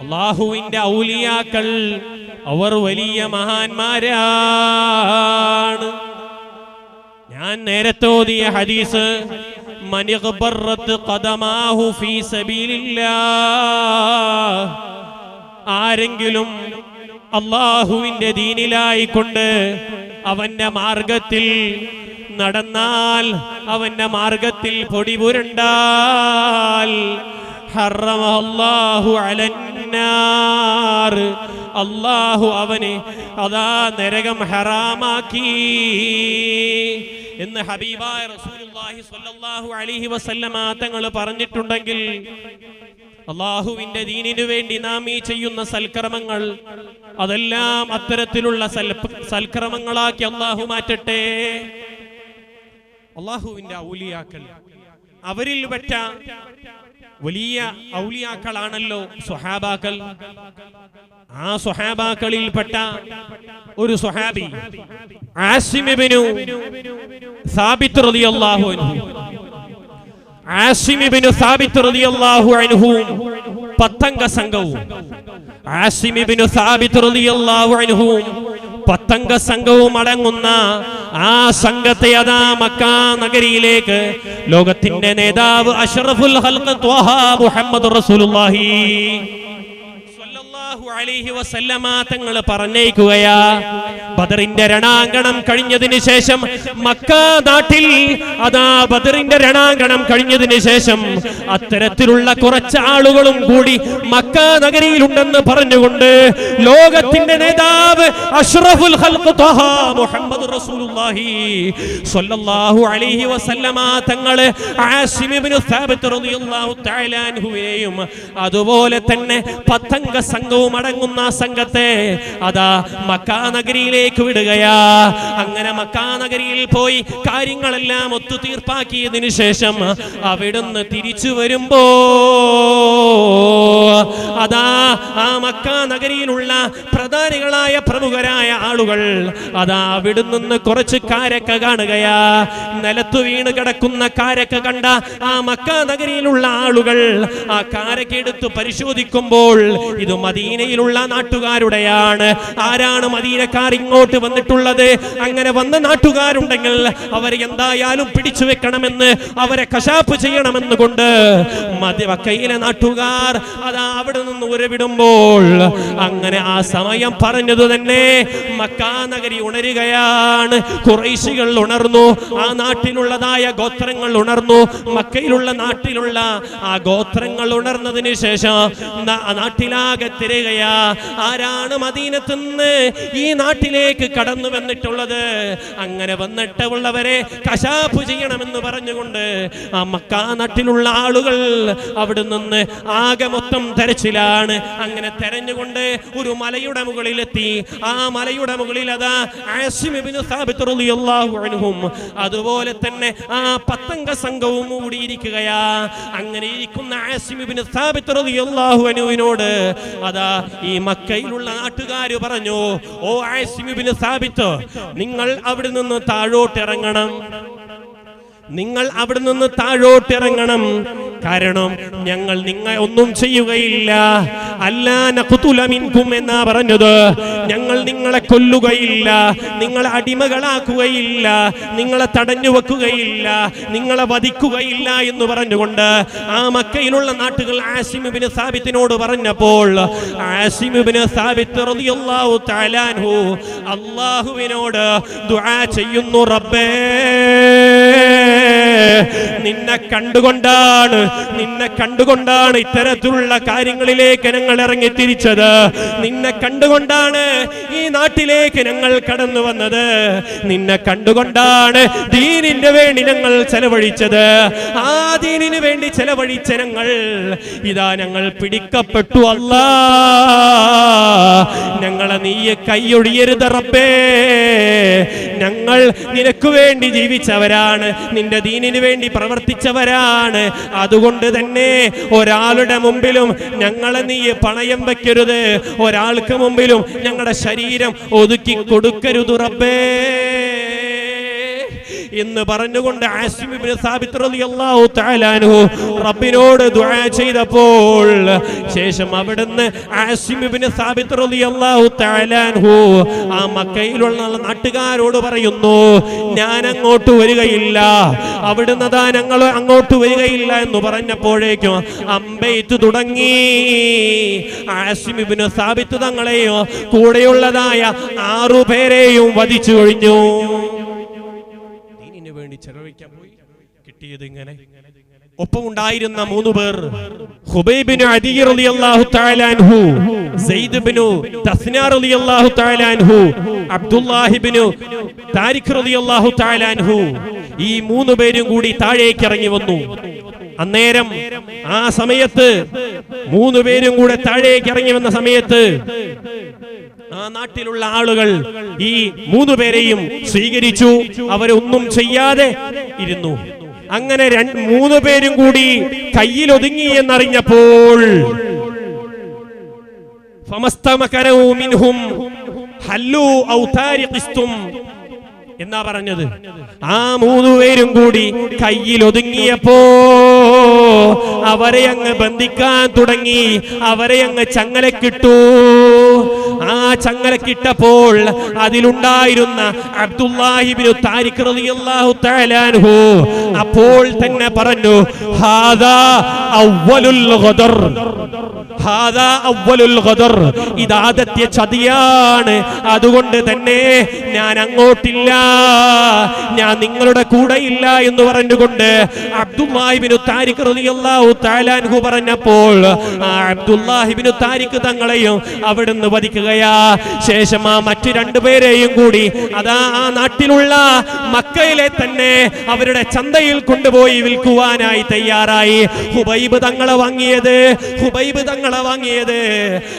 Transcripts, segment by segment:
അള്ളാഹുവിന്റെ ഔലിയാക്കൾ അവർ വലിയ മഹാന്മാരാണ്. ഞാൻ നേരത്തെ ഓതിയ ഹദീസ് ആരെങ്കിലും അള്ളാഹുവിന്റെ ദീനിലായിക്കൊണ്ട് അവന്റെ മാർഗത്തിൽ നടന്നാൽ അവന്റെ മാർഗത്തിൽ പൊടി പുരണ്ടാൽ ഹറമഹു അള്ളാഹു അവന് അതാ നരകം ഹറാമാക്കി. എന്ന് ഹബീബായ റസൂലുള്ളാഹി സ്വല്ലല്ലാഹു അലൈഹി വസല്ലമ തങ്ങൾ പറഞ്ഞിട്ടുണ്ടെങ്കിൽ അള്ളാഹുവിന്റെ ദീനിനു വേണ്ടി നാം ഈ ചെയ്യുന്ന സൽക്രമങ്ങൾ അതെല്ലാം അത്തരത്തിലുള്ള സൽക്രമങ്ങളാക്കി അള്ളാഹു മാറ്റട്ടെ. അള്ളാഹുവിന്റെ ഔലിയാക്കൾ അവരിൽ പറ്റ വലിയ ഔലിയാക്കളാണല്ലോ സുഹാബാക്കൾ ആ സുഹാബാക്കളിൽപ്പെട്ട ഒരു സുഹാബി ആസിമിബിനു സാബിത്ത് റളിയല്ലാഹു അൻഹു. ആസിമിബിനു സാബിത്ത് റളിയല്ലാഹു അൻഹു പത്തംഗ സംഘവും. ആസിമിബിനു സാബിത്ത് റളിയല്ലാഹു അൻഹു പത്തംഗ സംഘവും അടങ്ങുന്ന ആ സംഘത്തെ അതാ മക്ക നഗരിയിലേക്ക് ലോകത്തിന്റെ നേതാവ് അഷറഫുൽ ഹൽക്ക് മുഹമ്മദ് റസൂലുള്ളാഹി തങ്ങൾ പറഞ്ഞേക്കുകയാ. ബദറിന്റെ രണാങ്കണം കഴിഞ്ഞതിന് ശേഷം മക്ക നാട്ടിൽ അതാ ബദറിന്റെ രണാങ്കണം കഴിഞ്ഞതിന് ശേഷം അത്തരത്തിലുള്ള കുറച്ച് ആളുകളും കൂടി മക്ക നഗരിയിലുണ്ടെന്ന് പറഞ്ഞുകൊണ്ട് ലോകത്തിന്റെ നേതാവ് അഷ്റഫുൽ മുഹമ്മദ് റസൂലുള്ളാഹി സ്വല്ലല്ലാഹു അലൈഹി വസല്ലമ തങ്ങൾ ആസിം ഇബ്നു സാബിത്ത് റളിയല്ലാഹു തആല അൻഹുവിനെയും അതുപോലെ തന്നെ പത്തംഗ സംഘവും അടങ്ങുന്ന സംഘത്തെ അതാ മക്കാ നഗരിയിലേക്ക് വിടുകയാ. അങ്ങനെ മക്കാ നഗരിയിൽ പോയി കാര്യങ്ങളെല്ലാം ഒത്തു തീർപ്പാക്കിയതിനു ശേഷം അവിടുന്ന് തിരിച്ചു വരുമ്പോ അതാ ആ മക്ക നഗരിയിലുള്ള പ്രധാനികളായ പ്രമുഖരായ ആളുകൾ. അതാ അവിടെ നിന്ന് കുറച്ച് കാരക്ക കാണുകയാ. നിലത്തു വീണ് കിടക്കുന്ന കാരക്ക കണ്ട ആ മക്ക നഗരിയിലുള്ള ആളുകൾ ആ കാരക്ക എടുത്ത് പരിശോധിക്കുമ്പോൾ ഇത് മദീനയിലുള്ള നാട്ടുകാരുടെയാണ്. ആരാണ് മദീനക്കാർ ഇങ്ങോട്ട് വന്നിട്ടുള്ളത്? അങ്ങനെ വന്ന നാട്ടുകാരുണ്ടെങ്കിൽ അവരെ എന്തായാലും പിടിച്ചു വെക്കണമെന്ന് അവരെ കശാപ്പ് ചെയ്യണമെന്ന് കൊണ്ട് മക്കയിലെ നാട്ടുകാർ അതാ അവിടെ നിന്ന് ഉരവിടുമ്പോൾ. അങ്ങനെ ആ സമയം പറഞ്ഞത് തന്നെ മക്കാ നഗരി ഉണരുകയാണ്. കുറേശികൾ ഉണർന്നു. ആ നാട്ടിലുള്ളതായ ഗോത്രങ്ങൾ ഉണർന്നു. മക്കയിലുള്ള നാട്ടിലുള്ള ആ ഗോത്രങ്ങൾ ഉണർന്നതിന് ശേഷം നാട്ടിലാകെ തിരയുകയാ. ആരാണ് മദീനത്ത് നിന്ന് ഈ നാട്ടിലേക്ക് കടന്നു വന്നിട്ടുള്ളത്? അങ്ങനെ വന്നിട്ടുള്ളവരെ കശാപ്പ് ചെയ്യണമെന്ന് പറഞ്ഞുകൊണ്ട് ആ മക്കാ നാട്ടിലുള്ള ആളുകൾ അവിടെ നിന്ന് ആകെ മൊത്തം തെരച്ചിലാണ് അങ്ങനെ തെരഞ്ഞുകൊണ്ട് ഒരു മലയുടെ മുകളിലെത്തി. ആ മലയുടെ മുകളിൽ അതാ അതുപോലെ തന്നെ ആ പത്തംഗ സംഘവും കൂടിയിരിക്കുകയാ. അങ്ങനെ ഇരിക്കുന്ന ോട് അതാ ഈ മക്കയിലുള്ള നാട്ടുകാർ പറഞ്ഞു ഓ ആസിമിബിന് ഇബ്നു നിങ്ങൾ അവിടെ നിന്ന് താഴോട്ടിറങ്ങണം. നിങ്ങൾ അവിടെ നിന്ന് താഴോട്ട് ഇറങ്ങണം കാരണം ഞങ്ങൾ നിങ്ങൾ ഒന്നും ചെയ്യുകയില്ല. അല്ലാ നഖ്തുല മിൻകും എന്നാ പറഞ്ഞത്. ഞങ്ങൾ നിങ്ങളെ കൊല്ലുകയില്ല. നിങ്ങളെ അടിമകളാക്കുകയില്ല. നിങ്ങളെ തടഞ്ഞു വെക്കുകയില്ല. നിങ്ങളെ വധിക്കുകയില്ല എന്ന് പറഞ്ഞുകൊണ്ട് ആ മക്കയിലുള്ള നാട്ടുകൾ ആസിമുബിന് സാബിത്തിനോട് പറഞ്ഞപ്പോൾ ആസിമുബിന് സാബിത്ത് അള്ളാഹുവിനോട് ദുആ ചെയ്യുന്നു റബ്ബേ. നിന്നെ കണ്ടുകൊണ്ടാണ് നിന്നെ കണ്ടുകൊണ്ടാണ് ഇത്തരത്തിലുള്ള കാര്യങ്ങളിലേക്ക് ഞങ്ങൾ ഇറങ്ങി തിരിച്ചത് നിന്നെ കണ്ടുകൊണ്ടാണ് ഈ നാട്ടിലേക്ക് ഞങ്ങൾ കടന്നു വന്നത്. നിന്നെ കണ്ടുകൊണ്ടാണ് ദീനിന്റെ വേണ്ടി ഞങ്ങൾ ചെലവഴിച്ചത്. ആ ദീനിന് വേണ്ടി ചെലവഴിച്ച ഞങ്ങൾ ഇതാ ഞങ്ങൾ പിടിക്കപ്പെട്ടു അല്ല. ഞങ്ങളെ നീയെ കൈയൊഴിയരുത് റബ്ബേ. ഞങ്ങൾ നിനക്ക് വേണ്ടി ജീവിച്ചവരാണ്. നിന്റെ ദീനിന് വേണ്ടി പ്രവർത്തിച്ചവരാണ്. അതുകൊണ്ട് തന്നെ ഒരാളുടെ മുമ്പിലും ഞങ്ങളെ നീ പണയം വയ്ക്കരുത് ഒരാൾക്ക് മുമ്പിലും ഞങ്ങളുടെ ശരീരം ഒതുക്കി കൊടുക്കരുത് റബ്ബേ. എന്ന് പറഞ്ഞുകൊണ്ട് സാബിത്ത് റളിയല്ലാഹു റബ്ബിനോട് ദുആ ചെയ്തപ്പോൾ ശേഷം അവിടുന്ന് റളിയല്ലാഹു ആ മക്കയിലുള്ള നാട്ടുകാരോട് പറയുന്നു ഞാൻ അങ്ങോട്ട് വരികയില്ല. അവിടുന്ന് താ ഞങ്ങൾ അങ്ങോട്ട് വരികയില്ല എന്ന് പറഞ്ഞപ്പോഴേക്കും അമ്പെയ്ത്ത് തുടങ്ങി. ആസിം ഇബ്നു സാബിത്ത് തങ്ങളെയോ കൂടെയുള്ളതായ ആറു പേരെയും വധിച്ചു കഴിഞ്ഞു. ചെലവഴിക്കാൻ പോയി. കിട്ടിയത് ഇങ്ങനെ. ഒപ്പമുണ്ടായിരുന്ന മൂന്ന് പേർ ഹുബൈബിന് അദീർ അലി അള്ളാഹു അൻഹു സെയ്ദ് ബിനു അലി അള്ളാഹു തആല അൻഹു അബ്ദുല്ലാഹിബ്നു താരിഖ് അലി അള്ളാഹു അൻഹു ഈ മൂന്ന് പേരും കൂടി താഴേക്ക് ഇറങ്ങി വന്നു. അന്നേരം ആ സമയത്ത് മൂന്ന് പേരും കൂടെ താഴേക്ക് ഇറങ്ങി വന്ന സമയത്ത് ആ നാട്ടിലുള്ള ആളുകൾ ഈ മൂന്ന് പേരെയും സ്വീകരിച്ചു. അവരൊന്നും ചെയ്യാതെ ഇരുന്നു. അങ്ങനെ രണ്ട് മൂന്ന് പേരും കൂടി എന്നറിഞ്ഞപ്പോൾ ഹല്ലൂ ഔതാരി ഖിസ്തും എന്നാ പറഞ്ഞത്? ആ മൂന്നു പേരും കൂടി കയ്യിൽ ഒതുങ്ങിയപ്പോ അവരെ അങ്ങ് ബന്ധിക്കാൻ തുടങ്ങി. അവരെ അങ്ങ് ചങ്ങലക്കിട്ടു. ആ ചങ്ങലക്കിട്ടപ്പോൾ അതിലുണ്ടായിരുന്ന താരിഖ് റളിയല്ലാഹു അപ്പോൾ തന്നെ പറഞ്ഞു ഹാദാ ഇതാദ്യത്തെ ചതിയാണ്. അതുകൊണ്ട് തന്നെ ഞാൻ അങ്ങോട്ടില്ല. ഞാൻ നിങ്ങളുടെ കൂടെ ഇല്ല എന്ന് പറഞ്ഞുകൊണ്ട് അബ്ദുല്ലാഹിബിനു താരിഖ് റളിയല്ലാഹു പറഞ്ഞപ്പോൾ താരിഖ് തങ്ങളെയും അവിടുന്ന് വധിക്കുകയാ. ശേഷം ആ മറ്റു രണ്ടുപേരെയും കൂടി അതാ ആ നാട്ടിലുള്ള മക്കയിലെ തന്നെ അവരുടെ ചന്തയിൽ കൊണ്ടുപോയി വിൽക്കുവാനായി തയ്യാറായി. ഹുബൈബ് തങ്ങളെ വാങ്ങിയത്. ഹുബൈബ് തങ്ങളെ വാങ്ങിയത്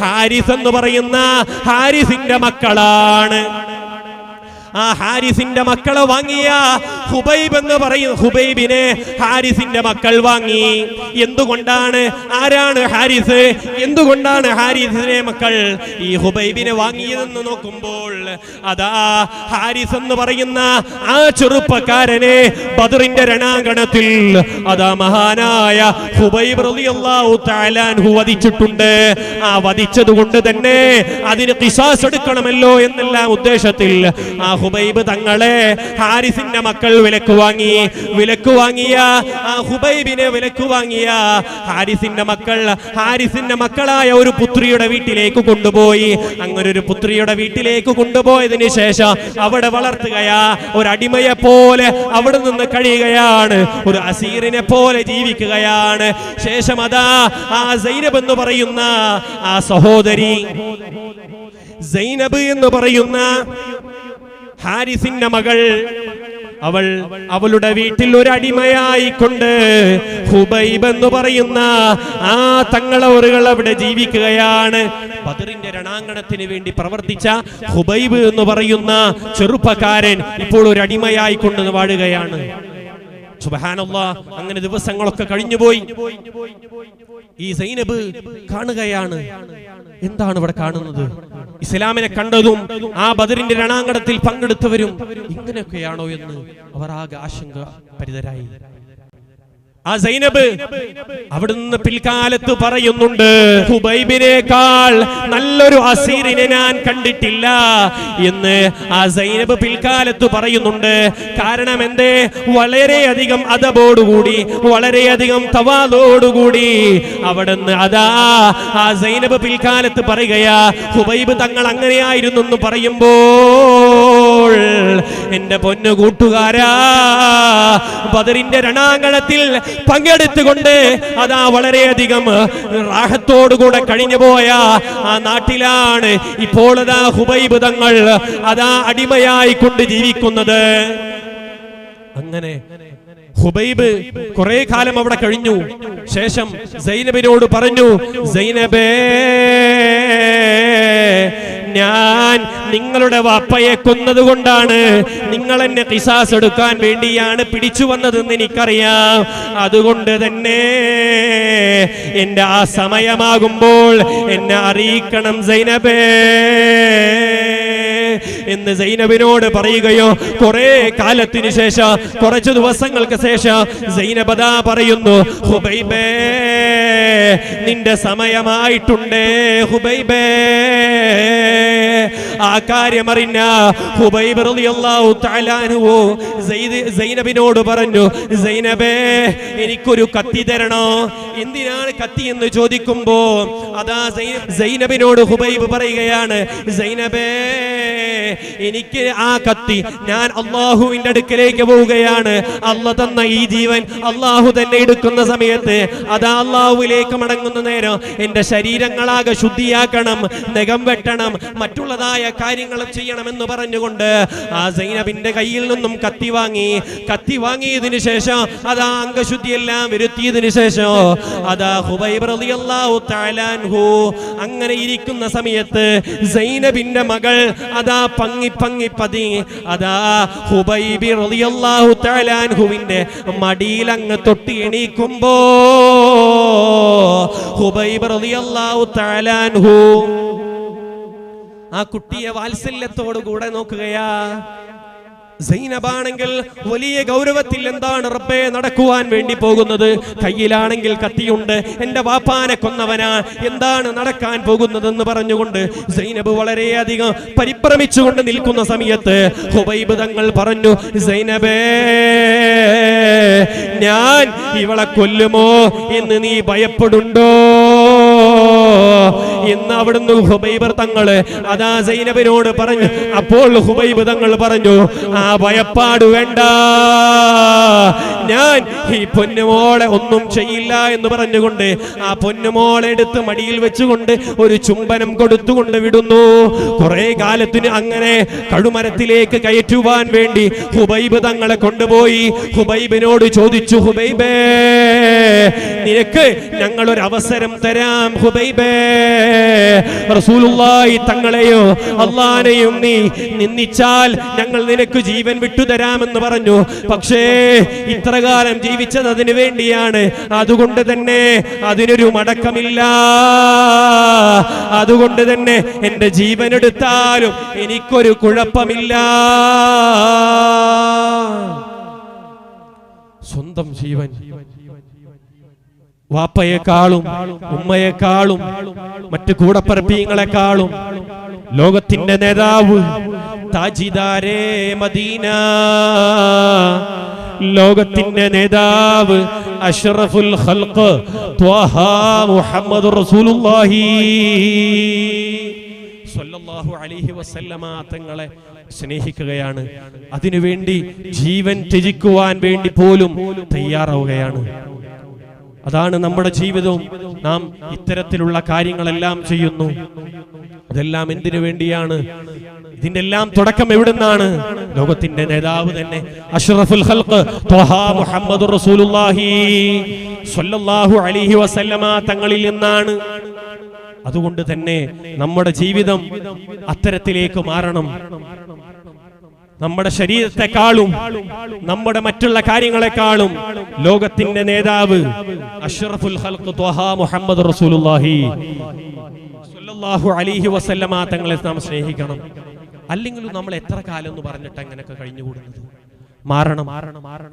ഹാരിസ് എന്ന് പറയുന്ന ഹാരിസിന്റെ മക്കളാണ്. ആ ഹാരിസിന്റെ മക്കളെ വാങ്ങിയ ഹുബൈബ് എന്ന് പറയുന്ന ഹുബൈബിനെ ഹാരിസിന്റെ മക്കൾ വാങ്ങി. എന്തുകൊണ്ടാണ്? ആരാണ് ഹാരിസ്? എന്തുകൊണ്ടാണ് ഹാരിസിനെ മക്കൾ ഈ ഹുബൈബിനെ വാങ്ങിയതെന്ന് നോക്കുമ്പോൾ അതാ ഹാരിസ് എന്ന് പറയുന്ന ആ ചെറുപ്പക്കാരനെ ബദറിന്റെ രണാങ്കണത്തിൽ അതാ മഹാനായ ഹുബൈബ് റളിയല്ലാഹു തആല അൻഹു വധിച്ചിട്ടുണ്ട്. ആ വധിച്ചത് കൊണ്ട് തന്നെ അതിന് കിസാസ് എടുക്കണമല്ലോ എന്നെല്ലാം ഉദ്ദേശത്തിൽ ആ ഹുബൈബ് തങ്ങളെ ഹാരിസിന്റെ മക്കൾ വിലക്ക് വാങ്ങി വിലക്ക് വാങ്ങിയ ആ ഹുബൈബിനെ വിലക്ക് വാങ്ങിയ ഹാരിസിന്റെ മക്കൾ ഹാരിസിന്റെ മക്കളായ ഒരു പുത്രിയുടെ വീട്ടിലേക്ക് കൊണ്ടുപോയി. അങ്ങനെ ഒരു പുത്രിയുടെ വീട്ടിലേക്ക് കൊണ്ടുപോയതിനു ശേഷം അവിടെ വളർത്തുകയാ. ഒരു അടിമയെ പോലെ അവിടെ നിന്ന് കഴിയുകയാണ്. ഒരു അസീറിനെ പോലെ ജീവിക്കുകയാണ്. ശേഷം അതാ ആ സൈനബ് എന്ന് പറയുന്ന ആ സഹോദരി സൈനബ് എന്ന് പറയുന്ന ഹാരിസിന്റെ മകൾ അവൾ അവളുടെ വീട്ടിൽ ഒരു അടിമയായിക്കൊണ്ട് ഹുബൈബ് എന്ന് പറയുന്ന ആ തങ്ങളവറുകൾ അവിടെ ജീവിക്കുകയാണ്. ബദറിന്റെ രണാങ്കണത്തിന് വേണ്ടി പ്രവർത്തിച്ച ഹുബൈബ് എന്ന് പറയുന്ന ചെറുപ്പക്കാരൻ ഇപ്പോൾ ഒരു അടിമയായിക്കൊണ്ട് വാഴുകയാണ്. സുബഹാനല്ലാ അങ്ങനെ ദിവസങ്ങളൊക്കെ കഴിഞ്ഞുപോയി. ഈ സൈനബ് കാണുകയാണ്. എന്താണ് ഇവിടെ കാണുന്നത്? ഇസ്ലാമിനെ കണ്ടതും ആ ബദറിന്റെ രണാങ്കണത്തിൽ പങ്കെടുത്തവരും ഇങ്ങനെയൊക്കെയാണോ എന്ന് അവർ ആകെ ആശങ്ക പരിതരായി ആ സൈനബ് അവിടുന്ന് പിൽക്കാലത്ത് പറയുന്നുണ്ട് ഹുബൈബിനേക്കാൾ നല്ലൊരു അസീറിനെ ഞാൻ കണ്ടിട്ടില്ല എന്ന് ആ സൈനബ് പിൽക്കാലത്ത് പറയുന്നുണ്ട്. കാരണം എന്തേ? വളരെയധികം അതബോടുകൂടി വളരെയധികം തവാദോടുകൂടി അവിടുന്ന് അതാ ആ സൈനബ് പിൽക്കാലത്ത് പറയുകയാ ഹുബൈബ് തങ്ങൾ അങ്ങനെയായിരുന്നു എന്ന് പറയുമ്പോൾ എന്റെ പൊന്നു കൂട്ടുകാരാ ബദറിന്റെ രണാങ്കണത്തിൽ പങ്കെടുത്തുകൊണ്ട് അതാ വളരെയധികം റാഹത്തോടുകൂടെ കഴിഞ്ഞു പോയ ആ നാട്ടിലാണ് ഇപ്പോൾ അതാ ഹുബൈബ് തങ്ങൾ അതാ അടിമയായി കൊണ്ട് ജീവിക്കുന്നത്. അങ്ങനെ ഹുബൈബ് കുറെ കാലം അവിടെ കഴിഞ്ഞു. ശേഷം സൈനബിനോട് പറഞ്ഞു സൈനബേ ഞാൻ നിങ്ങളുടെ വാപ്പയെ കൊന്നതുകൊണ്ടാണ് നിങ്ങൾ എന്നെ കിസാസ് എടുക്കാൻ വേണ്ടിയാണ് പിടിച്ചു വന്നതെന്ന് എനിക്കറിയാം. അതുകൊണ്ട് തന്നെ എന്റെ ആ സമയമാകുമ്പോൾ എന്നെ അറിയിക്കണം സൈനബേ എന്ന് സൈനബിനോട് പറയുകയോ കുറെ കാലത്തിന് ശേഷം കുറച്ചു ദിവസങ്ങൾക്ക് ശേഷം സൈനബദാ പറയുന്നു ഹുബൈബേ നിന്റെ സമയമായിട്ടുണ്ട് ആ കാര്യം അറിഞ്ഞ ഹുബൈബ് റളിയല്ലാഹു സൈനബിനോട് പറഞ്ഞു സൈനബേ എനിക്കൊരു കത്തി തരണോ? എന്തിനാണ് കത്തി എന്ന് ചോദിക്കുമ്പോ അതാ സൈനബിനോട് ഹുബൈബ് പറയുകയാണ് സൈനബേ എനിക്ക് ആ കത്തി ഞാൻ അള്ളാഹുവിന്റെ അടുക്കലേക്ക് പോവുകയാണ്. അല്ല തന്ന ഈ ജീവൻ അള്ളാഹു തന്നെ എടുക്കുന്ന സമയത്ത് അതാ അള്ളാഹുവിലേക്ക് മടങ്ങുന്ന നേരം എന്റെ ശരീരങ്ങളാകെ ശുദ്ധിയാക്കണം നഖം വെട്ടണം മറ്റുള്ളതായ കാര്യങ്ങൾ ചെയ്യണമെന്ന് പറഞ്ഞുകൊണ്ട് ആ സൈനബിന്റെ കയ്യിൽ നിന്നും കത്തി വാങ്ങി കത്തി വാങ്ങിയതിനു ശേഷം അതാ അംഗശുദ്ധിയെല്ലാം വരുത്തിയതിനു ശേഷം അതാ ഹുബൈബ് റളിയല്ലാഹു തആല അൻഹു അങ്ങനെ ഇരിക്കുന്ന സമയത്ത് സൈനബിന്റെ മകൾ അതാ പങ്ങി പങ്ങി പതി അതാ ഹുബൈബി റളിയല്ലാഹു തആല അൻഹുവിന്റെ മടിയിൽ അങ്ങ് തൊട്ടി എണീക്കുമ്പോ ഹുബൈബ് റളിയല്ലാഹു ആ കുട്ടിയെ വാത്സല്യത്തോടു കൂടെ നോക്കുകയാ. സൈനബാണെങ്കിൽ വലിയ ഗൗരവത്തിൽ എന്താണ് റബ്ബെ നടക്കുവാൻ വേണ്ടി പോകുന്നത്? കയ്യിലാണെങ്കിൽ കത്തിയുണ്ട് എന്റെ വാപ്പാനെ കൊന്നവനാ എന്താണ് നടക്കാൻ പോകുന്നതെന്ന് പറഞ്ഞുകൊണ്ട് സൈനബ് വളരെയധികം പരിഭ്രമിച്ചുകൊണ്ട് നിൽക്കുന്ന സമയത്ത് ഹുബൈബ് തങ്ങൾ പറഞ്ഞു സൈനബേ ഞാൻ ഇവളെ കൊല്ലുമോ എന്ന് നീ ഭയപ്പെടുണ്ടോ? എന്ന് അവിടുന്ന് ഹുബൈബർ തങ്ങൾ അതാ സൈനബിനോട് പറഞ്ഞു അപ്പോൾ ഹുബൈബ് തങ്ങൾ പറഞ്ഞു ആ ഭയപ്പാട് വേണ്ട. ഞാൻ ഈ പൊന്നുമോളെ ഒന്നും ചെയ്യില്ല എന്ന് പറഞ്ഞുകൊണ്ട് ആ പൊന്നുമോളെ എടുത്ത് മടിയിൽ വെച്ചുകൊണ്ട് ഒരു ചുംബനം കൊടുത്തുകൊണ്ട് വിടുന്നു. കുറെ കാലത്തിന് അങ്ങനെ കടുമരത്തിലേക്ക് കയറ്റുവാൻ വേണ്ടി ഹുബൈബ് തങ്ങളെ കൊണ്ടുപോയി. ഹുബൈബിനോട് ചോദിച്ചു ഹുബൈബേ നിനക്ക് ഞങ്ങൾ ഒരു അവസരം തരാം ഹുബൈബേ. തങ്ങളെയോ അള്ളാനെയും നീ നിന്ദിച്ചാൽ ഞങ്ങൾ നിനക്ക് ജീവൻ വിട്ടുതരാമെന്ന് പറഞ്ഞു. പക്ഷേ ഇത്രകാലം ജീവിച്ചത് അതിനു വേണ്ടിയാണ്. അതുകൊണ്ട് തന്നെ അതിനൊരു മടക്കമില്ല. അതുകൊണ്ട് തന്നെ എന്റെ ജീവൻ എടുത്താലും എനിക്കൊരു കുഴപ്പമില്ല. സ്വന്തം ജീവൻ. വാപ്പയെക്കാളും ഉമ്മയെക്കാളും മറ്റു കൂടപ്പറപ്പീങ്ങളെക്കാളും ലോകത്തിന്റെ നേതാവ് താജിദാരേ മദീന. ലോകത്തിന്റെ നേതാവ് അഷ്റഫുൽ ഖൽഖ് ത്വഹ മുഹമ്മദ് റസൂലുള്ളാഹി. സ്വല്ലല്ലാഹു അലൈഹി വസല്ലമ തങ്ങളെ സ്നേഹിക്കുകയാണ്. അതിനുവേണ്ടി ജീവൻ ത്യജിക്കുവാൻ വേണ്ടി പോലും തയ്യാറാവുകയാണ്. അതാണ് നമ്മുടെ ജീവിതവും. നാം ഇത്തരത്തിലുള്ള കാര്യങ്ങളെല്ലാം ചെയ്യുന്നു. അതെല്ലാം എന്തിനു വേണ്ടിയാണ്? ഇതിന്റെ എല്ലാം തുടക്കം എവിടുന്നാണ്? ലോകത്തിന്റെ നേതാവ് തന്നെ അഷ്റഫുൽ മുഹമ്മദ് റസൂലുള്ളാഹി സ്വല്ലല്ലാഹു അലൈഹി വസല്ലമ തങ്ങളിൽ നിന്നാണ്. അതുകൊണ്ട് തന്നെ നമ്മുടെ ജീവിതം അത്തരത്തിലേക്ക് മാറണം. നമ്മുടെ ശരീരത്തെക്കാളും നമ്മുടെ മറ്റുള്ള കാര്യങ്ങളെക്കാളും ലോകത്തിന്റെ നേതാവ് അഷ്റഫുൽ മുഹമ്മദ് റസൂലുള്ളാഹി. വസല്ലമ തങ്ങളെ നാം സ്നേഹിക്കണം. അല്ലെങ്കിൽ നമ്മൾ എത്ര കാലം എന്ന് പറഞ്ഞിട്ട് അങ്ങനെയൊക്കെ കഴിഞ്ഞുകൂടുന്നത് മാറണം.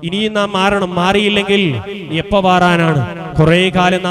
ഇനിയും നാം മാറണം. മാറിയില്ലെങ്കിൽ എപ്പോ മാറാനാണ്? കുറെ കാലം നാം